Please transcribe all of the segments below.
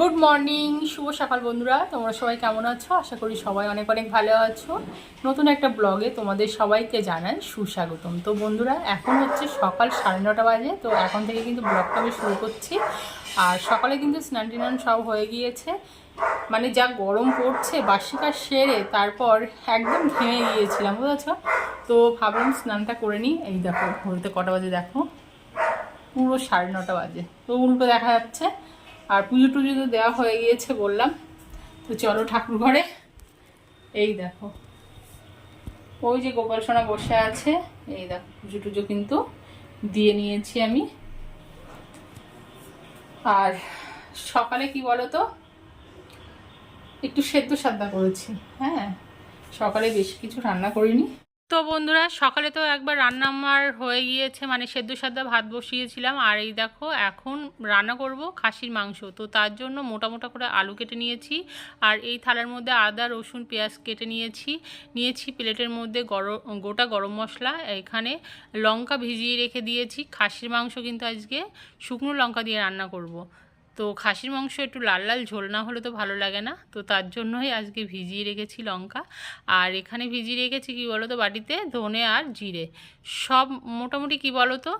Morning শুভ সকাল বন্ধুরা। তোমরা সবাই কেমন আছো? আশা করি সবাই অনেক অনেক ভালো আছো। নতুন একটা ব্লগে তোমাদের সবাইকে জানাই সুস্বাগতম। তো বন্ধুরা, এখন হচ্ছে সকাল সাড়ে নটা বাজে, তো এখন থেকে কিন্তু ব্লগটা আমি শুরু করছি। আর সকালে কিন্তু স্নান টিনান সব হয়ে গিয়েছে। মানে যা গরম পড়ছে বার্ষিকা সেরে তারপর একদম ঘেমে গিয়েছিলাম, বুঝেছ? তো ভাবলাম স্নানটা করে নিই। এই দেখো ঘুরতে কটা বাজে দেখো? পুরো সাড়ে নটা বাজে। তো উল্টো দেখা যাচ্ছে। আর পুজো টুজো তো দেওয়া হয়ে গিয়েছে বললাম। তো চলো ঠাকুর ঘরে। এই দেখো। ওই যে গোপাল সোনা বসে আছে, এই দেখো, পুজো টুজো কিন্তু দিয়ে নিয়েছি আমি। আর সকালে কি বলো তো একটু সেদ্ধ সাদ্দা করেছি হ্যাঁ। সকালে বেশি কিছু রান্না করিনি। তো বন্ধুরা, সকালে তো একবার রান্না আমার হয়ে গিয়েছে মানে সেদ্ধ সাদ্দা ভাত বসিয়েছিলাম। আর এই দেখো, এখন রান্না করব খাসির মাংস। তো তার জন্য মোটা মোটা করে আলু কেটে নিয়েছি, আর এই থালার মধ্যে আদা, রসুন, পেঁয়াজ কেটে নিয়েছি। নিয়েছি প্লেটের মধ্যে গরম গোটা গরম মশলা, এখানে লঙ্কা ভিজিয়ে রেখে দিয়েছি। খাসির মাংস কিন্তু আজকে শুকনো লঙ্কা দিয়ে রান্না করব। তো খাসির মাংস একটু লাল লাল ঝোল না হলে তো ভালো লাগে না। তো তার জন্যই আজকে ভিজিয়ে রেখেছি লঙ্কা। আর এখানে ভিজিয়ে রেখেছি কি বলো তো বাটিতে? ধনে আর জিরে। সব মোটামুটি কি বলো তো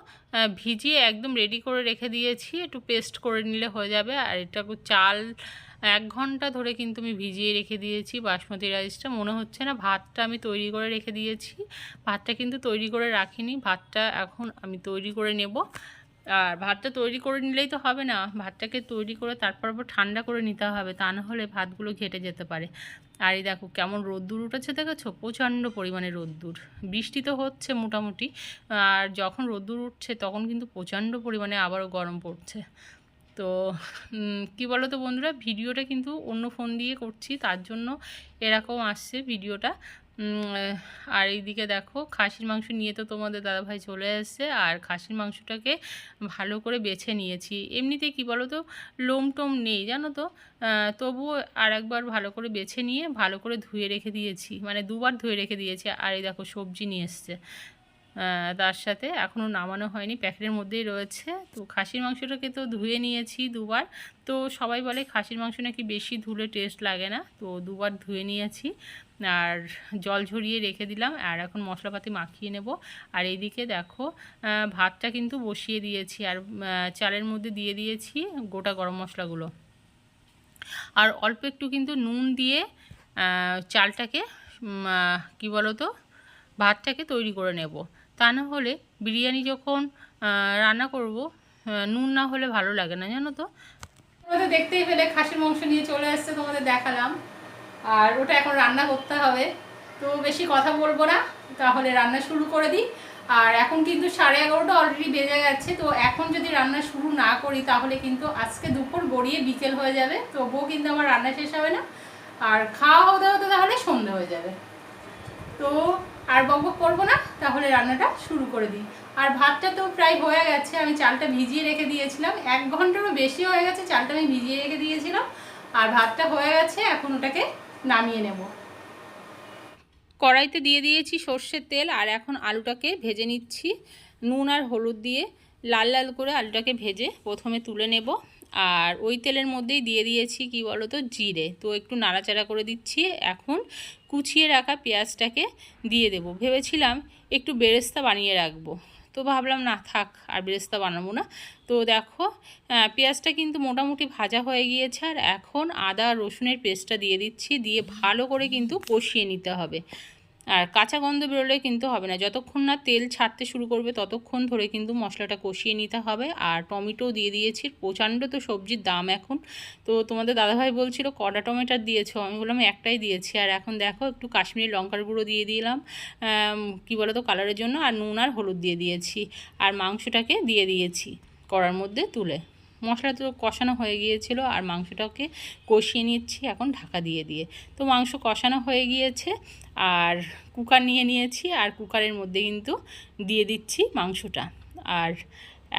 ভিজিয়ে একদম রেডি করে রেখে দিয়েছি। একটু পেস্ট করে নিলে হয়ে যাবে। আর এটা চাল এক ঘণ্টা ধরে কিন্তু আমি ভিজিয়ে রেখে দিয়েছি বাসমতি রাইসটা। মনে হচ্ছে না ভাতটা আমি তৈরি করে রেখে দিয়েছি। ভাতটা কিন্তু তৈরি করে রাখিনি। ভাতটা এখন আমি তৈরি করে নেব। আর ভাতটা তৈরি করে নিলেই তো হবে না। ভাতটাকে তৈরি করে তারপর আবার ঠান্ডা করে নিতে হবে, তা না হলে ভাতগুলো ঘেটে যেতে পারে। আর এই দেখো কেমন রোদ্দুর উঠেছে দেখেছ? প্রচণ্ড পরিমাণে রোদ্দুর। বৃষ্টি তো হচ্ছে মোটামুটি, আর যখন রোদ্দুর উঠছে তখন কিন্তু প্রচণ্ড পরিমাণে আবারও গরম পড়ছে। তো কি বলো তো বন্ধুরা? ভিডিওটা কিন্তু অন্য ফোন দিয়ে করছি, তার জন্য এরকম আসছে ভিডিওটা। আর এইদিকে দেখো, খাসির মাংস নিয়ে তো তোমাদের দাদাভাই চলে এসছে, আর খাসির মাংসটাকে ভালো করে বেছে নিয়েছি। এমনিতে কি বলো তো লোম টোম নেই, জানো তো? তবু তবুও আর একবার ভালো করে বেছে নিয়ে ভালো করে ধুয়ে রেখে দিয়েছি মানে দুবার ধুয়ে রেখে দিয়েছি, আর এই দেখো সবজি নিয়ে এসছে। তার সাথে এখনও নামানো হয়নি। প্যাকেটের মধ্যেই রয়েছে। তো খাসির মাংসটাকে তো ধুয়ে নিয়েছি দুবার। তো সবাই বলে খাসির মাংস নাকি বেশি ধুলে টেস্ট লাগে না। তো দুবার ধুয়ে নিয়েছি। আর জল ঝরিয়ে রেখে দিলাম। আর এখন মশলাপাতি মাখিয়ে নেব। আর এইদিকে দেখো ভাতটা কিন্তু বসিয়ে দিয়েছি। আর চালের মধ্যে দিয়ে দিয়েছি গোটা গরম মশলাগুলো। আর অল্প একটু কিন্তু নুন দিয়ে চালটাকে কি বলো তো ভাতটাকে তৈরি করে নেব। তা না হলে বিরিয়ানি যখন রান্না করব নুন না হলে ভালো লাগে না, জানো তো? তোমাদের দেখতেই পেলে, খাসির মাংস নিয়ে চলে এসছে, তোমাদের দেখালাম। আর ওটা এখন রান্না করতে হবে। তো বেশি কথা বলব না, তাহলে রান্না শুরু করে দিই। আর এখন কিন্তু সাড়ে এগারোটা অলরেডি বেজে গেছে, তো এখন যদি রান্না শুরু না করি, তাহলে কিন্তু আজকে দুপুর গড়িয়ে বিকেল হয়ে যাবে। তবুও কিন্তু আমার রান্না শেষ হবে না। আর খাওয়া হতে হতে তাহলে সন্ধে হয়ে যাবে। তো আর বকবক করব না, তাহলে রান্নাটা শুরু করে দিই। আর ভাতটা তো প্রায় হয়ে গেছে, আমি চালটা ভিজিয়ে রেখে দিয়েছিলাম। এক ঘন্টারও বেশি হয়ে গেছে, চালটা আমি ভিজিয়ে রেখে দিয়েছিলাম। আর ভাতটা হয়ে গেছে, এখন ওটাকে নামিয়ে নেব। কড়াইতে দিয়ে দিয়েছি সর্ষের তেল, আর এখন আলুটাকে ভেজে নিচ্ছি। নুন আর হলুদ দিয়ে লাল লাল করে আলুটাকে ভেজে প্রথমে তুলে নেব। আর ওই তেলের মধ্যেই দিয়ে দিয়েছি, কি বলো তো জিরে। তো একটু নাড়াচাড়া করে দিচ্ছি, এখন কুচিয়ে রাখা পেঁয়াজটাকে দিয়ে দেব। ভেবেছিলাম একটু বেরেস্তা বানিয়ে রাখব। তো ভাবলাম, না, থাক, আর বেরেস্তা বানাবো না। তো দেখো পেঁয়াজটা কিন্তু মোটামুটি ভাজা হয়ে গিয়েছে, আর এখন আদা রসুনের পেস্টটা দিয়ে দিচ্ছি, দিয়ে ভালো করে কিন্তু কষিয়ে নিতে হবে। আর কাঁচা গন্ধ বেরোলে কিন্তু হবে না। যতক্ষণ না তেল ছাড়তে শুরু করবে, ততক্ষণ ধরে কিন্তু মশলাটা কষিয়ে নিতে হবে। আর টমেটো দিয়ে দিয়েছি, প্রচণ্ড তো সবজির দাম এখন। তো তোমাদের দাদাভাই বলছিল, কটা টমেটো দিয়েছ? আমি বললাম, একটাই দিয়েছি। আর এখন দেখো, একটু কাশ্মীরি লঙ্কার গুঁড়ো দিয়ে দিলাম কি বলো তো কালারের জন্য, আর নুন আর হলুদ দিয়ে দিয়েছি। আর মাংসটাকে দিয়ে দিয়েছি, কড়ার মধ্যে তুলে। মশলা তো কষানো হয়ে গিয়েছিল আর মাংসটাকে কষিয়ে নিচ্ছি এখন ঢাকা দিয়ে দিয়ে। তো মাংস কষানো হয়ে গিয়েছে আর কুকার নিয়ে নিয়েছি আর কুকারের মধ্যে কিন্তু দিয়ে দিচ্ছি মাংসটা। আর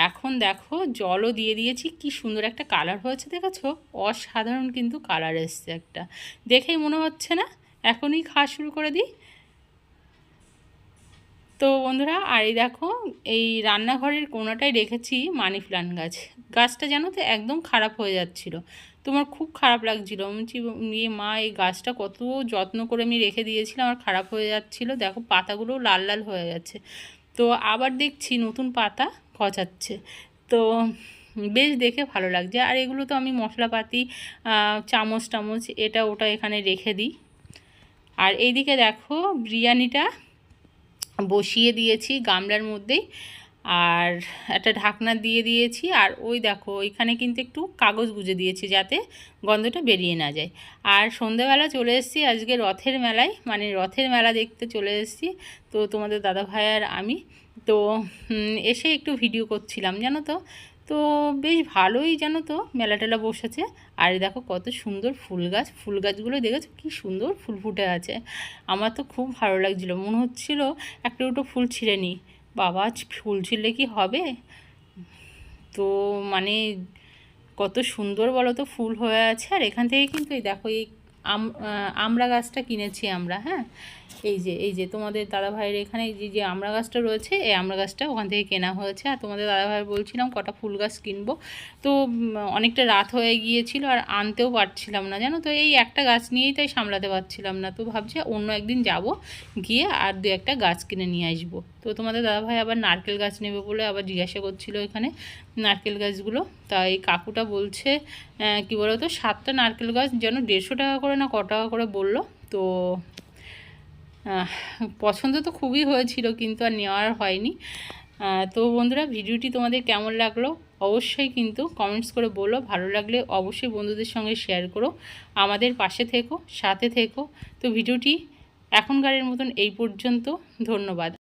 এখন দেখো জলও দিয়ে দিয়েছি, কি সুন্দর একটা কালার হয়েছে দেখেছ? অসাধারণ কিন্তু কালার এসছে একটা। দেখেই মনে হচ্ছে না? এখনই খাওয়া শুরু করে দিই। তো বন্ধুরা, আর এই দেখো, এই রান্নাঘরের কোনাটায় রেখেছি মানি প্লান্ট গাছ। গাছটা জানো তো একদম খারাপ হয়ে যাচ্ছিল। তোমার খুব খারাপ লাগছিল। বলছি ইয়ে মা, এই গাছটা কত যত্ন করে আমি রেখে দিয়েছিলাম আর খারাপ হয়ে যাচ্ছিল। দেখো, পাতাগুলোও লাল লাল হয়ে যাচ্ছে তো আবার দেখছি নতুন পাতা গজাচ্ছে। তো বেশ দেখে ভালো লাগছে। আর এগুলো তো আমি মশলাপাতি চামচ টামচ এটা ওটা এখানে রেখে দিই। আর এইদিকে দেখো, বিরিয়ানিটা বসিয়ে দিয়েছি গামলার মধ্যেই আর একটা ঢাকনা দিয়ে দিয়েছি আর ওই দেখো ওইখানে কিন্তু একটু কাগজ গুজে দিয়েছি যাতে গন্ধটা বেরিয়ে না যায়। আর সন্ধ্যাবেলা চলে এসেছি, আজকে রথের মেলায় মানে রথের মেলা দেখতে চলে এসেছি। তো তোমাদের দাদা ভাই আর আমি, তো এসে একটু ভিডিও করছিলাম, জানো তো? তো বেশ ভালোই জানো তো মেলা টেলা বসেছে। আর দেখো কত সুন্দর ফুল গাছ, ফুল গাছগুলো দেখেছ? কি সুন্দর ফুল ফুটে আছে। আমার তো খুব ভালো লাগছিল, মনে হচ্ছিল একটা দুটো ফুল ছিঁড়ে নিই। বাবা, ফুল ছিঁড়লে কি হবে? তো মানে কত সুন্দর বলো তো ফুল হয়ে আছে। আর এখান থেকে কিন্তু এই দেখো এই আম আহ, আমড়া গাছটা কিনেছি আমরা হ্যাঁ? এই যে এই যে তোমাদের দাদা ভাইয়ের এখানে যে যে আমড়া গাছটা রয়েছে এই আমড়া গাছটা ওখান থেকে কেনা হয়েছে। আর তোমাদের দাদা ভাই বলছিলাম কটা ফুল গাছ কিনবো। তো অনেকটা রাত হয়ে গিয়েছিল আর আনতেও পারছিলাম না জানো? তো এই একটা গাছ নিয়েই তাই সামলাতে পারছিলাম না। তো ভাবছি অন্য একদিন যাব গিয়ে আর দু একটা গাছ কিনে নিয়ে আসব। তো তোমাদের দাদা ভাই আবার নারকেল গাছ নেবে বলে আবার জিজ্ঞাসা করছিল এখানে নারকেল গাছগুলো। তাই কাকুটা বলছে কি বলো তো সাতটা নারকেল গাছ যেন দেড়শো টাকা করে না, ক টাকা করে বলল। তো পছন্দ তো খুবই হয়েছিল, কিন্তু আর নেওয়ার হয়নি। তো বন্ধুরা, ভিডিওটি তোমাদের কেমন লাগল? অবশ্যই কিন্তু কমেন্টস করে বলো। ভালো লাগলে অবশ্যই বন্ধুদের সঙ্গে শেয়ার করো। আমাদের পাশে থেকো, সাথে থেকো। তো ভিডিওটি এখনকারের মতন এই পর্যন্ত। ধন্যবাদ।